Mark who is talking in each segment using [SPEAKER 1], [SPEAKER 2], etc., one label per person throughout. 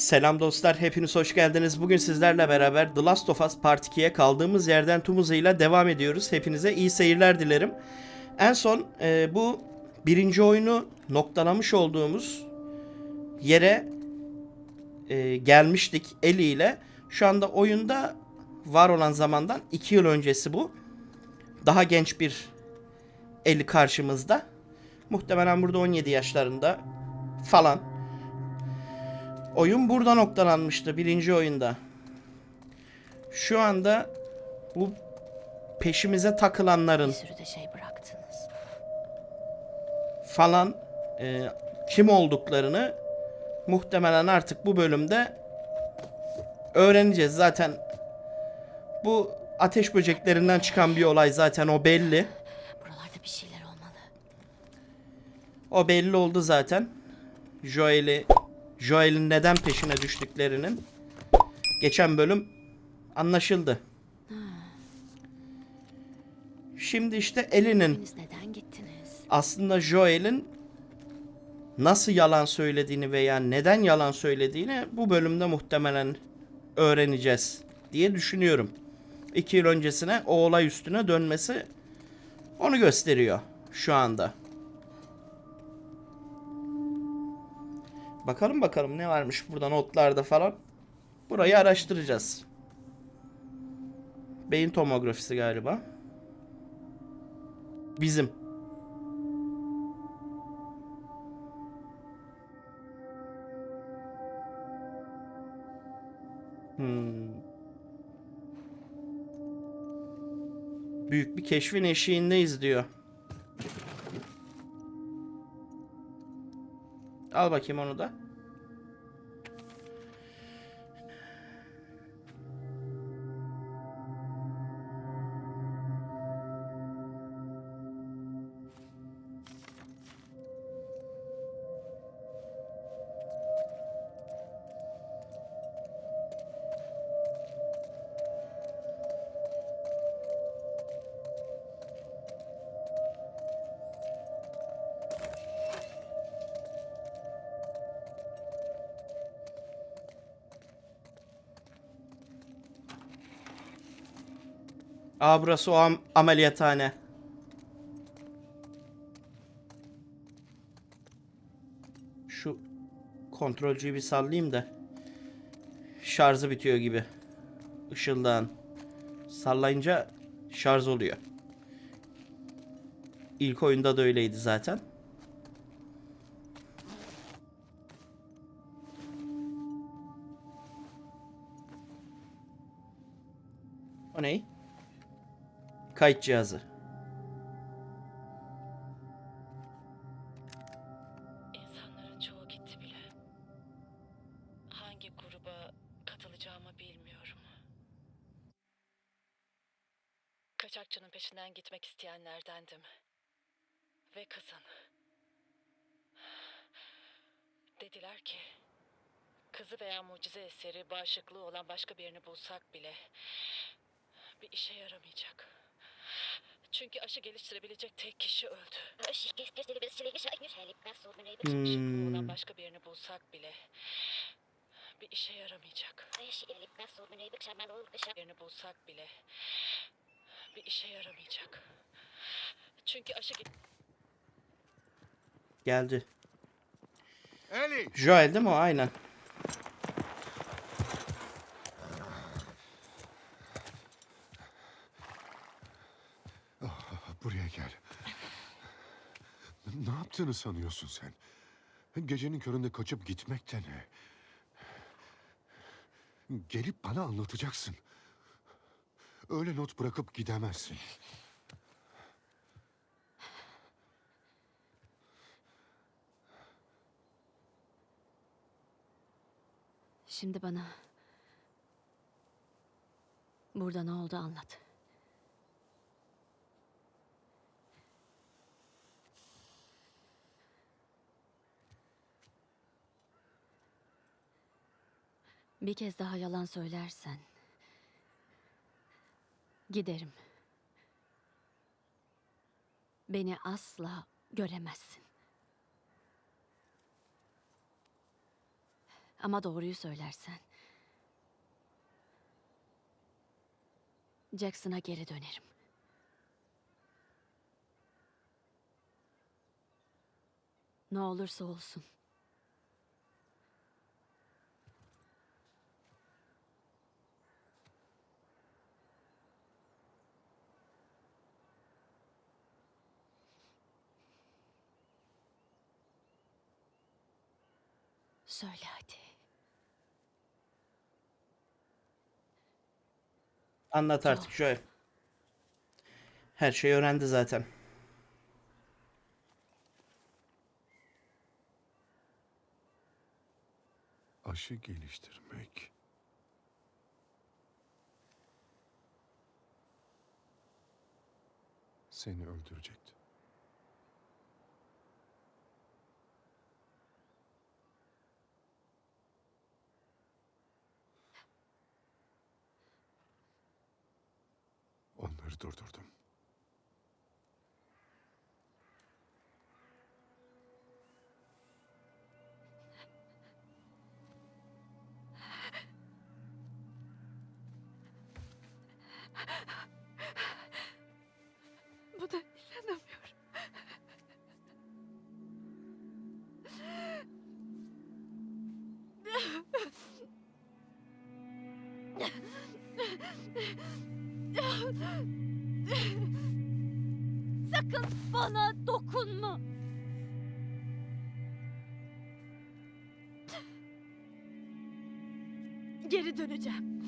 [SPEAKER 1] Selam dostlar, hepiniz hoş geldiniz. Bugün sizlerle beraber The Last of Us Part 2'ye kaldığımız yerden tüm hızıyla devam ediyoruz. Hepinize iyi seyirler dilerim. En son e, bu birinci oyunu noktalamış olduğumuz yere e, gelmiştik Ellie ile. Şu anda oyunda var olan zamandan 2 yıl öncesi bu. Daha genç bir Ellie karşımızda. Muhtemelen burada 17 yaşlarında falan. Oyun burada noktalanmıştı birinci oyunda. Şu anda bu peşimize takılanların
[SPEAKER 2] Bir sürü de şey bıraktınız.
[SPEAKER 1] falan e, kim olduklarını muhtemelen artık bu bölümde öğreneceğiz. Zaten bu ateş böceklerinden çıkan bir olay zaten o belli.
[SPEAKER 2] Buralarda bir şeyler olmalı.
[SPEAKER 1] O belli oldu zaten. Joel'i Joel'in neden peşine düştüklerinin geçen bölüm anlaşıldı. Şimdi işte Ellie'nin
[SPEAKER 2] Henüz neden gittiniz?
[SPEAKER 1] aslında Joel'in nasıl yalan söylediğini veya neden yalan söylediğini bu bölümde muhtemelen öğreneceğiz diye düşünüyorum. İki yıl öncesine o olay üstüne dönmesi onu gösteriyor şu anda. Bakalım bakalım ne varmış burada notlarda falan. Burayı araştıracağız. Beyin tomografisi galiba. Bizim. Hmm. Büyük bir keşfin eşiğindeyiz diyor. Al bakayım onu da. Aa burası o am- ameliyathane. Şu kontrolcüyü bir sallayayım da. Şarjı bitiyor gibi. Işıldan. Sallayınca şarj oluyor. İlk oyunda da öyleydi zaten. Kayıt cihazı.
[SPEAKER 3] İnsanların çoğu gitti bile. Hangi gruba katılacağımı bilmiyorum. Kaçakçının peşinden gitmek isteyenlerdendim. Ve kızın. Dediler ki, kızı veya mucize eseri bağışıklığı olan başka birini bulsak bile bir işe yaramayacak. Çünkü aşı geliştirebilecek tek kişi öldü. Bağışıklığı olan başka birini bulsak bile bir işe yaramayacak. Birini bulsak bile bir işe yaramayacak. Çünkü aşı ge-
[SPEAKER 1] Geldi. Joel değil mi o? Aynen.
[SPEAKER 4] Buraya gel. Ne yaptığını sanıyorsun sen? Gecenin köründe kaçıp gitmek de ne? Gelip bana anlatacaksın. Öyle not bırakıp gidemezsin.
[SPEAKER 2] Şimdi bana burada ne oldu anlat. Bir kez daha yalan söylersen giderim. Beni asla göremezsin. Ama doğruyu söylersen. Jackson'a geri dönerim. Ne olursa olsun. Söyle hadi.
[SPEAKER 1] Anlat
[SPEAKER 2] Tamam.
[SPEAKER 1] artık Joel. Her şeyi öğrendi zaten.
[SPEAKER 4] Aşı geliştirmek. Seni öldürecekti. Onları durdurdum.
[SPEAKER 2] Buna inanamıyorum. Sakın bana dokunma. Geri döneceğim.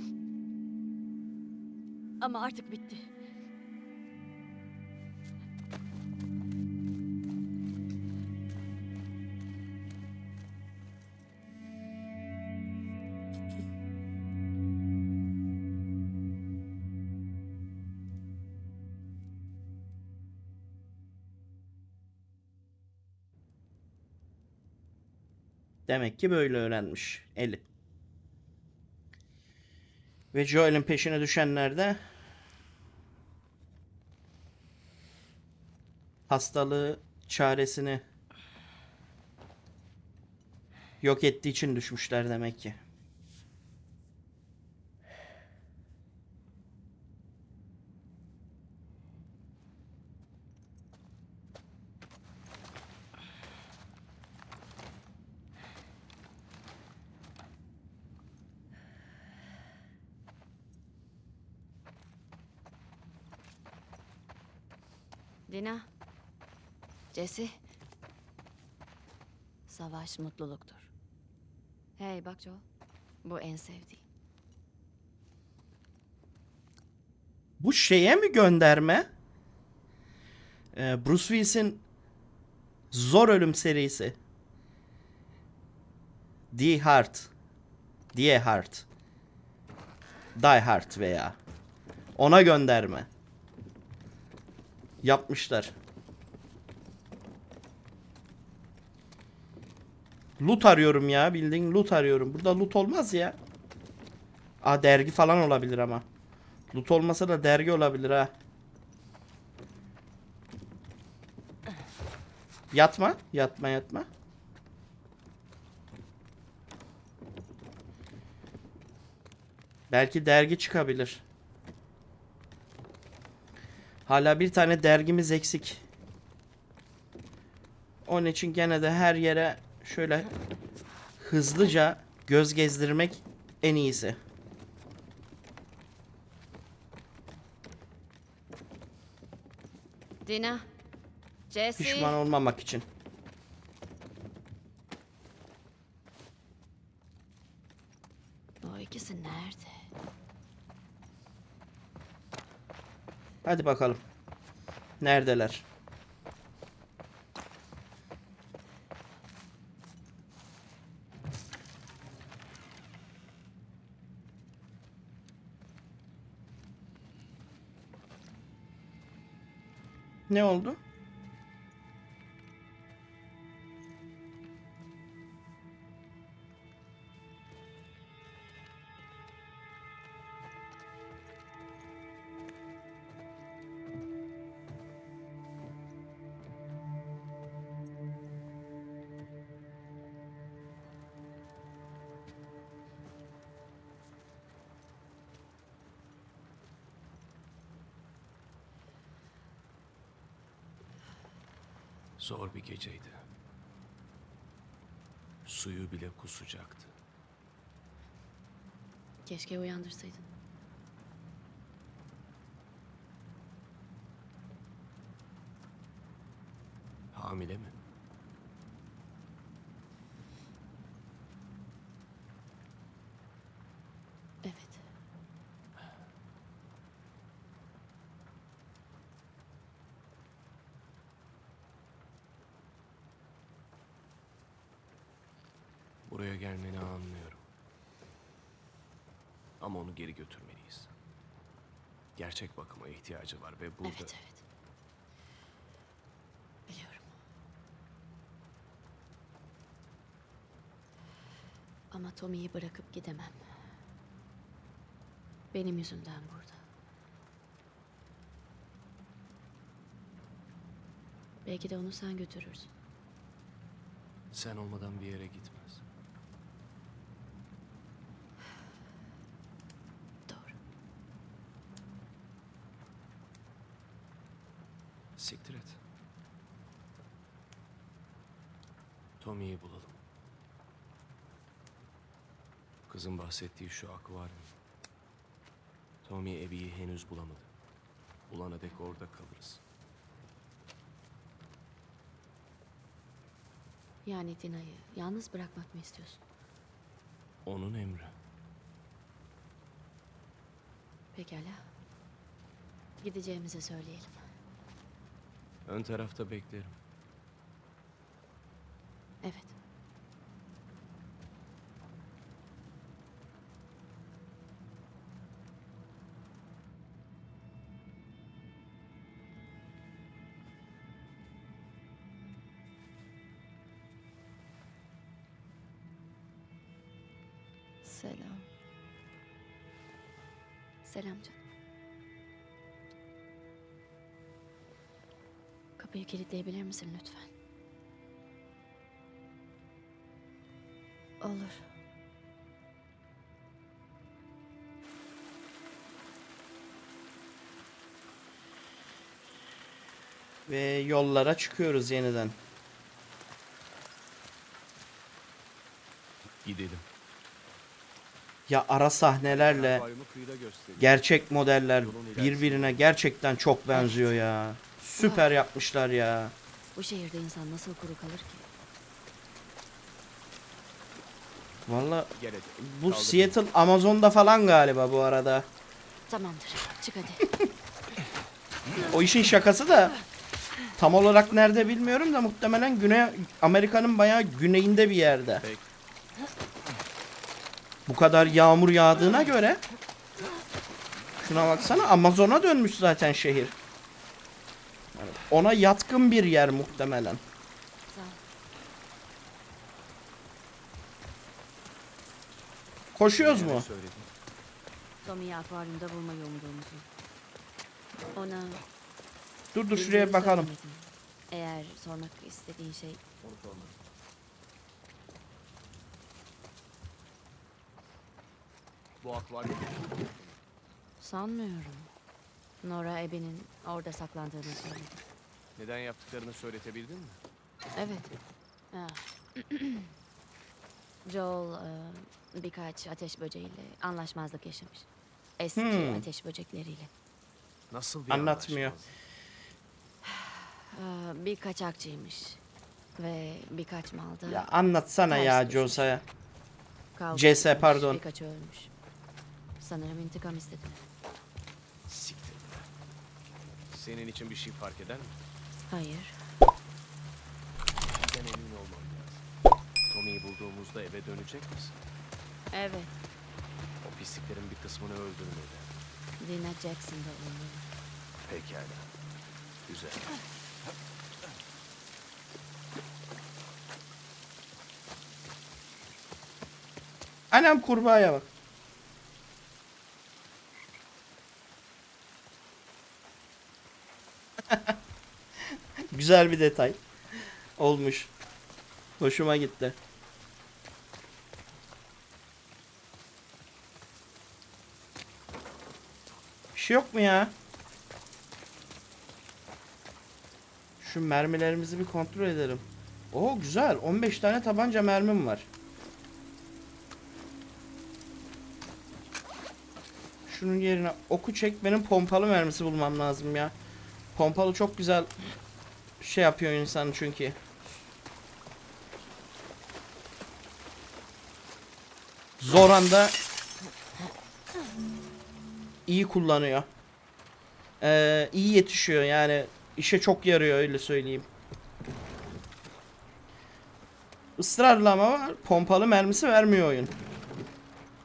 [SPEAKER 2] Ama artık bitti.
[SPEAKER 1] Demek ki böyle öğrenmiş Eli. Ve Joel'in peşine düşenler de hastalığı çaresini yok ettiği için düşmüşler demek ki.
[SPEAKER 2] Dina. Jesse. Savaş mutluluktur. Hey bak Joel. Bu en sevdiğim.
[SPEAKER 1] Bu şeye mi gönderme? Ee, Bruce Willis'in Zor Ölüm serisi. Die Hard. Die Hard. Die Hard veya. Ona gönderme. Yapmışlar. Loot arıyorum ya. Bildiğin loot arıyorum. Burada loot olmaz ya. Aa dergi falan olabilir ama. Loot olmasa da dergi olabilir ha. Yatma. Yatma yatma. Belki dergi çıkabilir. Hala bir tane dergimiz eksik. Onun için gene de her yere şöyle hızlıca göz gezdirmek en iyisi.
[SPEAKER 2] Dina. Jesse.
[SPEAKER 1] Pişman olmamak için.
[SPEAKER 2] O ikisi nerede?
[SPEAKER 1] Hadi bakalım. Neredeler? Ne oldu?
[SPEAKER 5] Zor bir geceydi. Suyu bile kusacaktı.
[SPEAKER 2] Keşke uyandırsaydın.
[SPEAKER 5] Hamile mi?
[SPEAKER 2] Evet.
[SPEAKER 5] Buraya gelmeni anlıyorum. Ama onu geri götürmeliyiz. Gerçek bakıma ihtiyacı var ve burada...
[SPEAKER 2] Evet evet. Biliyorum. Ama Tommy'yi bırakıp gidemem. Benim yüzümden burada. Belki de onu sen götürürsün.
[SPEAKER 5] Sen olmadan bir yere gitmez. Siktir et. Tommy'yi bulalım. Kızın bahsettiği şu akvaryum. Tommy Abby'yi henüz bulamadı. Bulana dek orada kalırız.
[SPEAKER 2] Yani Dina'yı yalnız bırakmak mı istiyorsun?
[SPEAKER 5] Onun emri.
[SPEAKER 2] Pekala. Gideceğimizi söyleyelim.
[SPEAKER 5] Ön tarafta beklerim.
[SPEAKER 2] Evet. Selam. Selam canım. Kapıyı kilitleyebilir misin lütfen? Olur.
[SPEAKER 1] Ve yollara çıkıyoruz yeniden.
[SPEAKER 5] Gidelim.
[SPEAKER 1] Ya ara sahnelerle gerçek modeller birbirine gerçekten çok benziyor ya. Süper yapmışlar ya.
[SPEAKER 2] Bu şehirde insan nasıl kuru kalır ki?
[SPEAKER 1] Valla bu. Seattle Amazon'da falan galiba bu arada.
[SPEAKER 2] Tamamdır. Çık hadi.
[SPEAKER 1] O işin şakası da tam olarak nerede bilmiyorum da muhtemelen Güney Amerika'nın bayağı güneyinde bir yerde.
[SPEAKER 5] Peki.
[SPEAKER 1] Bu kadar yağmur yağdığına göre şuna baksana Amazon'a dönmüş zaten şehir. Ona yatkın bir yer muhtemelen. Koşuyoruz mu?
[SPEAKER 5] söyledin?
[SPEAKER 2] Tommy'yi akvaryumda bulmayı umduğumuzu. Ona...
[SPEAKER 1] Dur dur şuraya bakalım.
[SPEAKER 2] söylemedim. Eğer sormak istediğin şey...
[SPEAKER 5] Bu akvaryum
[SPEAKER 2] Sanmıyorum. Nora Ebe'nin orada saklandığını söyledi.
[SPEAKER 5] Neden yaptıklarını söyletebildin mi?
[SPEAKER 2] Evet. Ha. Joel e, birkaç ateş böceğiyle anlaşmazlık yaşamış. Eski
[SPEAKER 1] Hmm.
[SPEAKER 2] ateş böcekleriyle.
[SPEAKER 5] Nasıl bir
[SPEAKER 1] Anlatmıyor.
[SPEAKER 5] anlaşmazlık?
[SPEAKER 2] E, bir kaçakçıymış. Ve birkaç malda
[SPEAKER 1] Ya anlatsana
[SPEAKER 2] Ters
[SPEAKER 1] ya
[SPEAKER 2] düşmüş.
[SPEAKER 1] Josa'ya.
[SPEAKER 2] kavga
[SPEAKER 1] CS
[SPEAKER 2] etmiş,
[SPEAKER 1] pardon.
[SPEAKER 2] Birkaç ölmüş. Sanırım intikam istediler.
[SPEAKER 5] Siktir. Senin için bir şey fark eder mi?
[SPEAKER 2] Hayır.
[SPEAKER 5] Ben emin olmam lazım. Tommy'yi bulduğumuzda eve dönecek misin?
[SPEAKER 2] Evet.
[SPEAKER 5] O pisliklerin bir kısmını öldürmedi.
[SPEAKER 2] Dina Jackson'da olmalı.
[SPEAKER 5] Pekala. Güzel.
[SPEAKER 1] Anam kurbağaya bak. Güzel bir detay. Olmuş. Hoşuma gitti. Bir şey yok mu ya? Şu mermilerimizi bir kontrol edelim. Oo güzel. 15 tane tabanca mermim var. Şunun yerine oku çek benim pompalı mermisi bulmam lazım ya. Pompalı çok güzel şey yapıyor insan çünkü. Zor anda iyi kullanıyor. Ee, iyi yetişiyor yani işe çok yarıyor öyle söyleyeyim. Israrla ama pompalı mermisi vermiyor oyun.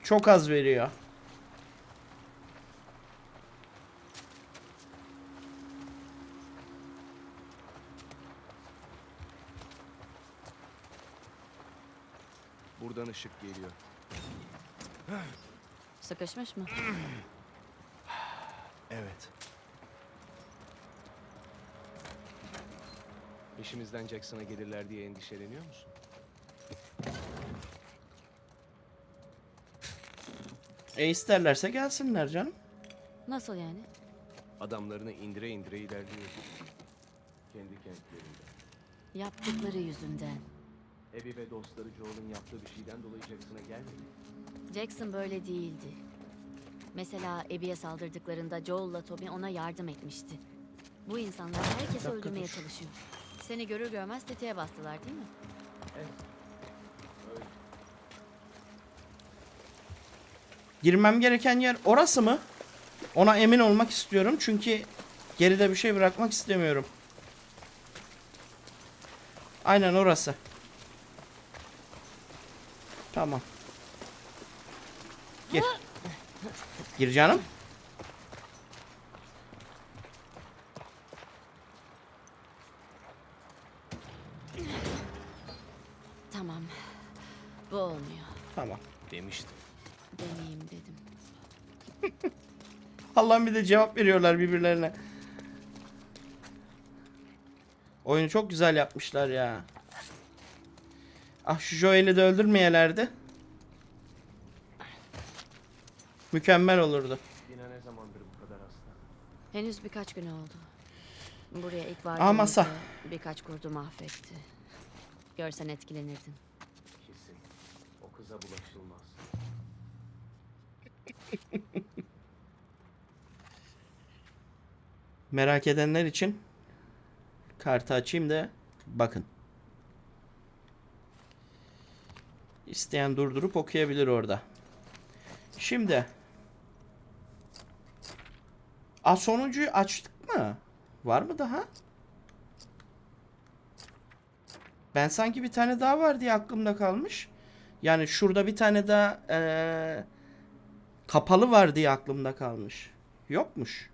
[SPEAKER 1] Çok az veriyor.
[SPEAKER 5] Buradan ışık geliyor.
[SPEAKER 2] Sıkışmış mı?
[SPEAKER 5] Evet. İşimizden Jackson'a gelirler diye endişeleniyor musun?
[SPEAKER 1] E isterlerse gelsinler canım.
[SPEAKER 2] Nasıl yani?
[SPEAKER 5] Adamlarını indire indire ilerliyor. Kendi kentlerinde.
[SPEAKER 2] Yaptıkları yüzünden.
[SPEAKER 5] Abby ve dostları Joel'ın yaptığı bir şeyden dolayı Jackson'a gelmedi.
[SPEAKER 2] Jackson böyle değildi. Mesela Abby'ye saldırdıklarında Joel'la Tommy ona yardım etmişti. Bu insanlar herkesi
[SPEAKER 1] dakika,
[SPEAKER 2] öldürmeye
[SPEAKER 1] dur.
[SPEAKER 2] çalışıyor. Seni görür görmez tetiğe bastılar değil mi?
[SPEAKER 5] Öyle.
[SPEAKER 1] Girmem gereken yer orası mı? Ona emin olmak istiyorum çünkü geride bir şey bırakmak istemiyorum. Aynen orası. Tamam. Gir. Gir canım.
[SPEAKER 2] Tamam. Bu olmuyor.
[SPEAKER 1] Tamam.
[SPEAKER 5] Demiştim.
[SPEAKER 2] Deneyeyim dedim.
[SPEAKER 1] Allah'ım bir de cevap veriyorlar birbirlerine. Oyunu çok güzel yapmışlar ya. Ah şu Joel'i de öldürmeyelerdi. Mükemmel olurdu.
[SPEAKER 5] Dina ne zamandır bu kadar hasta?
[SPEAKER 2] Henüz birkaç gün oldu. Buraya ilk
[SPEAKER 1] masa.
[SPEAKER 2] birkaç kurdu mahvetti. Görsen etkilenirdin.
[SPEAKER 5] Kesin. O kıza bulaşılmaz.
[SPEAKER 1] Merak edenler için kartı açayım da bakın. İsteyen durdurup okuyabilir orada. Şimdi A sonuncuyu açtık mı? Var mı daha? Ben sanki bir tane daha var diye aklımda kalmış. Yani şurada bir tane daha eee, kapalı var diye aklımda kalmış. Yokmuş.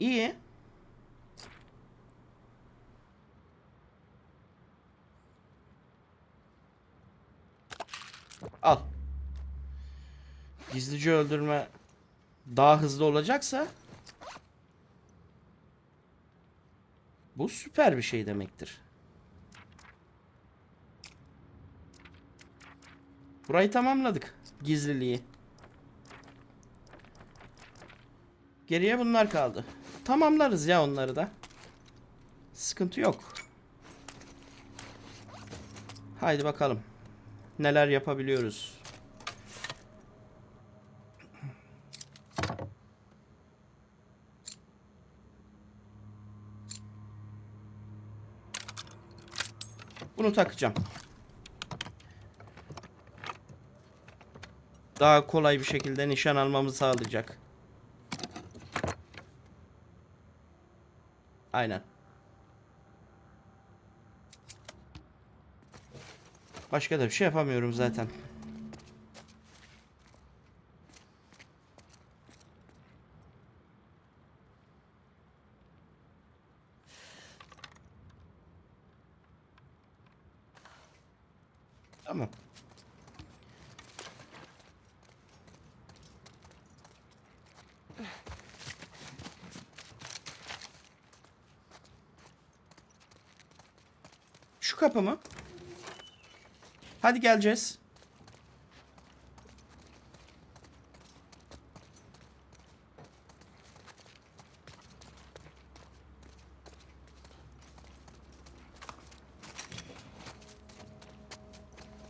[SPEAKER 1] İyi. Al. Gizlice öldürme daha hızlı olacaksa bu süper bir şey demektir. Burayı tamamladık. Gizliliği. Geriye bunlar kaldı. Tamamlarız ya onları da. Sıkıntı yok. Haydi bakalım. Neler yapabiliyoruz. Bunu takacağım. Daha kolay bir şekilde nişan almamızı sağlayacak. Aynen. Başka da bir şey yapamıyorum zaten. Tamam. Şu kapı mı? Hadi geleceğiz.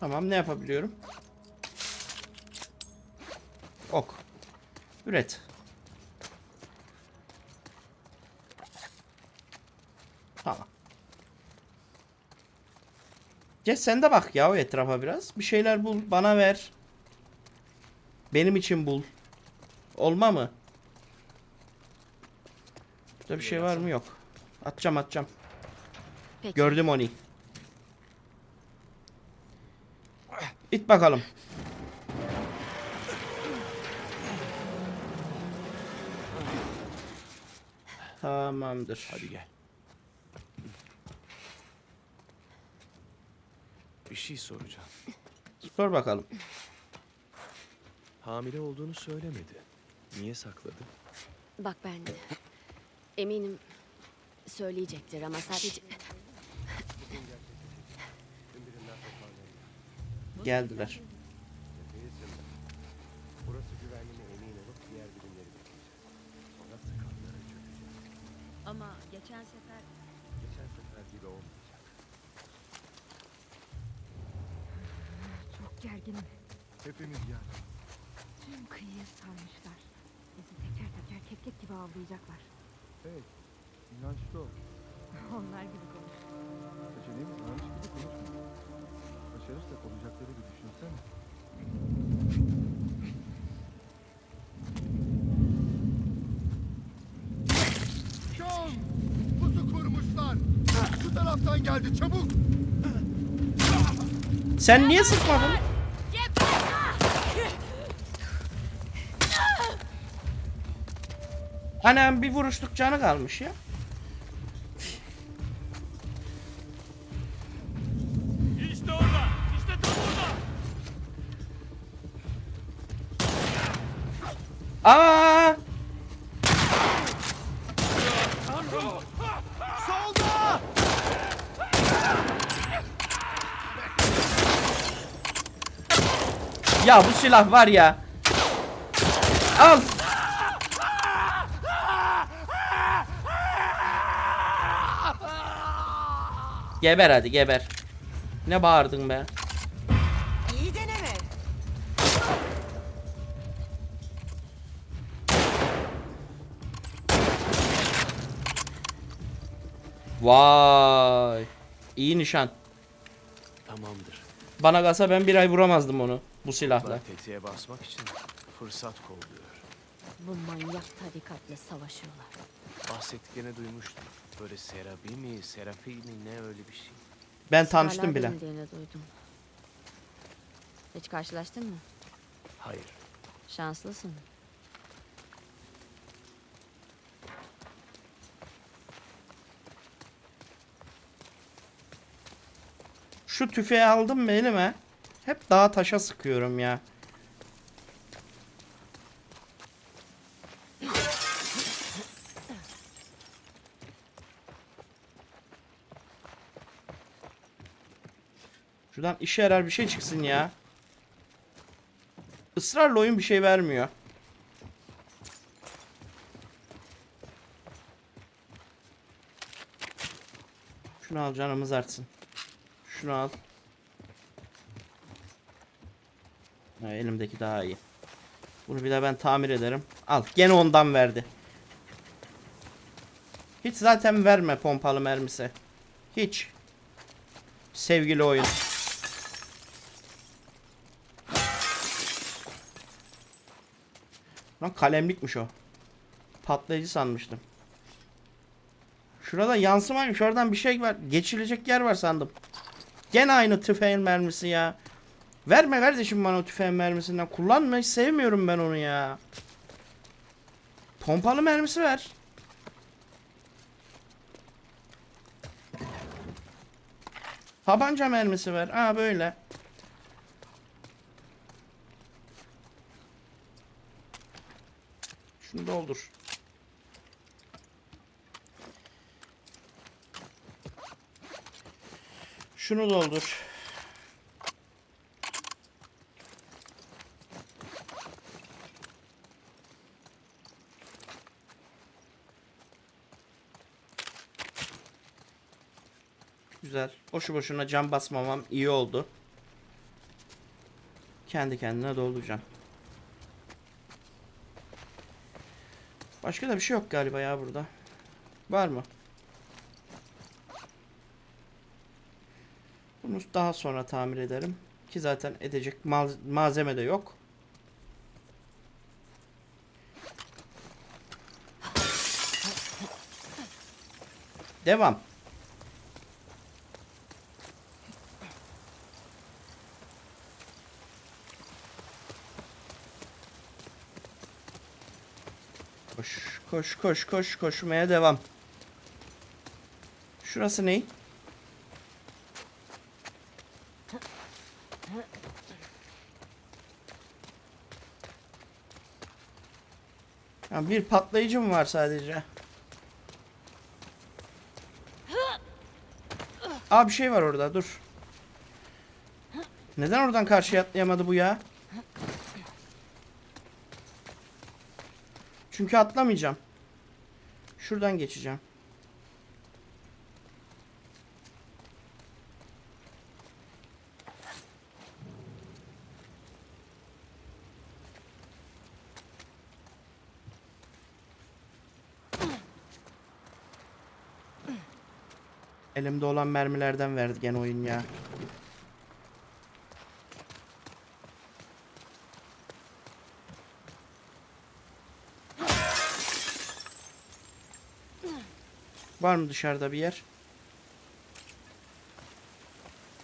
[SPEAKER 1] Tamam ne yapabiliyorum? Ok. Üret. Geç sen de bak ya o etrafa biraz. Bir şeyler bul. Bana ver. Benim için bul. Olma mı? Burada bir şey var mı? Yok. Atacağım atacağım.
[SPEAKER 2] Peki.
[SPEAKER 1] Gördüm onu. İt bakalım. Tamamdır.
[SPEAKER 5] Hadi gel. Bir şey soracağım.
[SPEAKER 1] Sor bakalım.
[SPEAKER 5] Hamile olduğunu söylemedi. Niye sakladı?
[SPEAKER 2] Bak ben eminim söyleyecektir ama sadece
[SPEAKER 1] Geldiler.
[SPEAKER 5] Burası güvenliğine emin olup diğer birimleri bekleyeceğiz. Sonra sıkanlara çökeceğiz.
[SPEAKER 2] ama geçen sefer
[SPEAKER 5] Geçen sefer gibi olmayacak.
[SPEAKER 6] Çok gerginim.
[SPEAKER 4] Hepimiz yani.
[SPEAKER 6] Tüm kıyıya sarmışlar. Bizi teker teker keklik gibi avlayacaklar.
[SPEAKER 7] Hey, inançlı ol.
[SPEAKER 6] Onlar gibi konuş.
[SPEAKER 7] Seçeneğimiz varmış gibi konuşma. Başarırsak olacakları bir düşünsene.
[SPEAKER 4] Sean! Pusu kurmuşlar. Şu taraftan geldi çabuk.
[SPEAKER 1] Sen niye sıkmadın? Anam bir vuruşluk canı kalmış ya.
[SPEAKER 8] İşte orada. İşte tam orada.
[SPEAKER 1] Aa! Ya bu silah var ya. Al. Geber hadi geber. Ne bağırdın be? Vay. İyi nişan.
[SPEAKER 5] Tamamdır.
[SPEAKER 1] Bana kalsa ben bir ay vuramazdım onu bu silahla.
[SPEAKER 5] Tetiğe basmak için fırsat kolluyor.
[SPEAKER 2] bu manyak tarikatla savaşıyorlar.
[SPEAKER 5] Bahsettiklerini duymuştum. Böyle serabi mi, serafi mi ne öyle bir şey.
[SPEAKER 1] Ben tanıştım bile.
[SPEAKER 2] denildiğini duydum. Hiç karşılaştın mı?
[SPEAKER 5] Hayır.
[SPEAKER 2] Şanslısın.
[SPEAKER 1] Şu tüfeği aldım mı elime? Hep dağa taşa sıkıyorum ya. Şuradan işe yarar bir şey çıksın ya. Israrla oyun bir şey vermiyor. Şunu al canımız artsın. Şunu al. Ha, elimdeki daha iyi. Bunu bir de ben tamir ederim. Al. Gene ondan verdi. Hiç zaten verme pompalı mermisi. Hiç. Sevgili oyun. Lan kalemlikmiş o. Patlayıcı sanmıştım. Şurada yansımaymış. Oradan bir şey var. Geçilecek yer var sandım. Gene aynı tüfeğin mermisi ya. Verme kardeşim bana o tüfeğin mermisinden. Kullanmayı sevmiyorum ben onu ya. Pompalı mermisi ver. Tabanca mermisi ver. Aa böyle. Şunu doldur. Şunu doldur. Güzel. Boşu boşuna cam basmamam iyi oldu. kendi kendine dolduracağım. Başka da bir şey yok galiba ya burada. Var mı? Bunu daha sonra tamir ederim. Ki zaten edecek mal- malzeme de yok. Devam. Koş, koş, koş, koş, koşmaya devam. Şurası ne? Ha, bir patlayıcı mı var sadece? Aa bir şey var orada dur. Neden oradan karşıya atlayamadı bu ya? Çünkü atlamayacağım. Şuradan geçeceğim. Elimde olan mermilerden verdi gene oyun ya. Var mı dışarıda bir yer?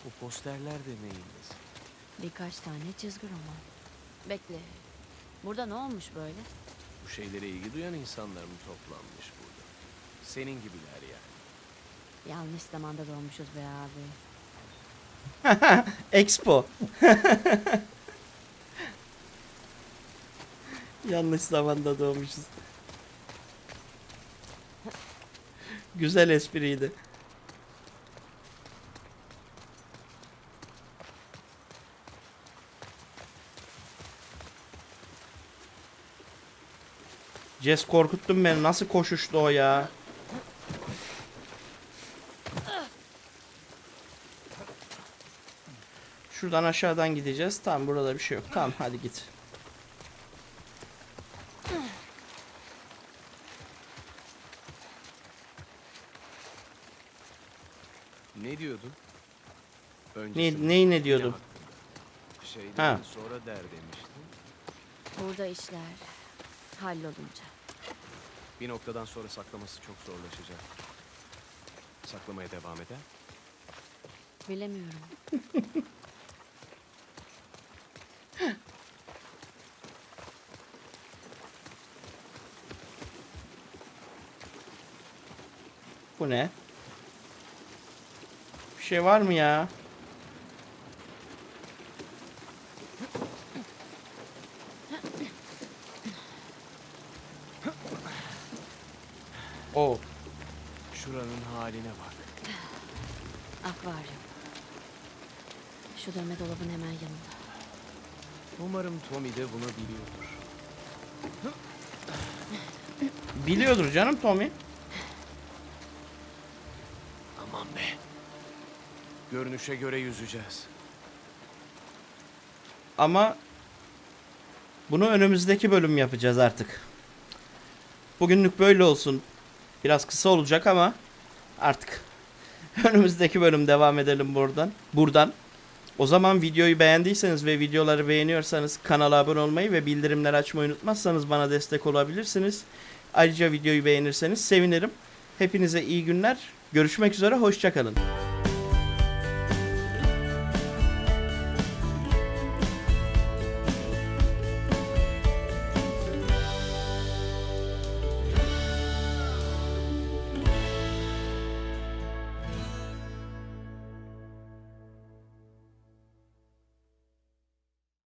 [SPEAKER 5] Bu posterler de neyiniz?
[SPEAKER 2] Birkaç tane çizgi roman. Bekle. Burada ne olmuş böyle?
[SPEAKER 5] Bu şeylere ilgi duyan insanlar mı toplanmış burada? Senin gibiler yani.
[SPEAKER 2] Yanlış zamanda doğmuşuz be abi.
[SPEAKER 1] Expo. Yanlış zamanda doğmuşuz. Güzel espriydi. Jess korkuttun beni. Nasıl koşuştu o ya? Şuradan aşağıdan gideceğiz. Tamam burada bir şey yok. Tamam hadi git.
[SPEAKER 5] Ne diyordun? Önce
[SPEAKER 1] Ne, neyi ne diyordum?
[SPEAKER 5] Şeyden
[SPEAKER 1] Ha.
[SPEAKER 5] sonra der demiştin.
[SPEAKER 2] Burada işler hallolunca.
[SPEAKER 5] Bir noktadan sonra saklaması çok zorlaşacak. Saklamaya devam eder.
[SPEAKER 2] Bilemiyorum.
[SPEAKER 1] Bu ne? Şey var mı ya? O.
[SPEAKER 5] Şuranın haline bak.
[SPEAKER 2] Akvaryum. Şu dönme dolabın hemen yanında.
[SPEAKER 5] Umarım Tommy de bunu biliyordur.
[SPEAKER 1] Biliyordur canım Tommy.
[SPEAKER 5] Görünüşe göre yüzeceğiz.
[SPEAKER 1] Ama bunu önümüzdeki bölüm yapacağız artık. Bugünlük böyle olsun. Biraz kısa olacak ama artık önümüzdeki bölüm devam edelim buradan. Buradan. O zaman videoyu beğendiyseniz ve videoları beğeniyorsanız kanala abone olmayı ve bildirimleri açmayı unutmazsanız bana destek olabilirsiniz. Ayrıca videoyu beğenirseniz sevinirim. Hepinize iyi günler. Görüşmek üzere. Hoşçakalın.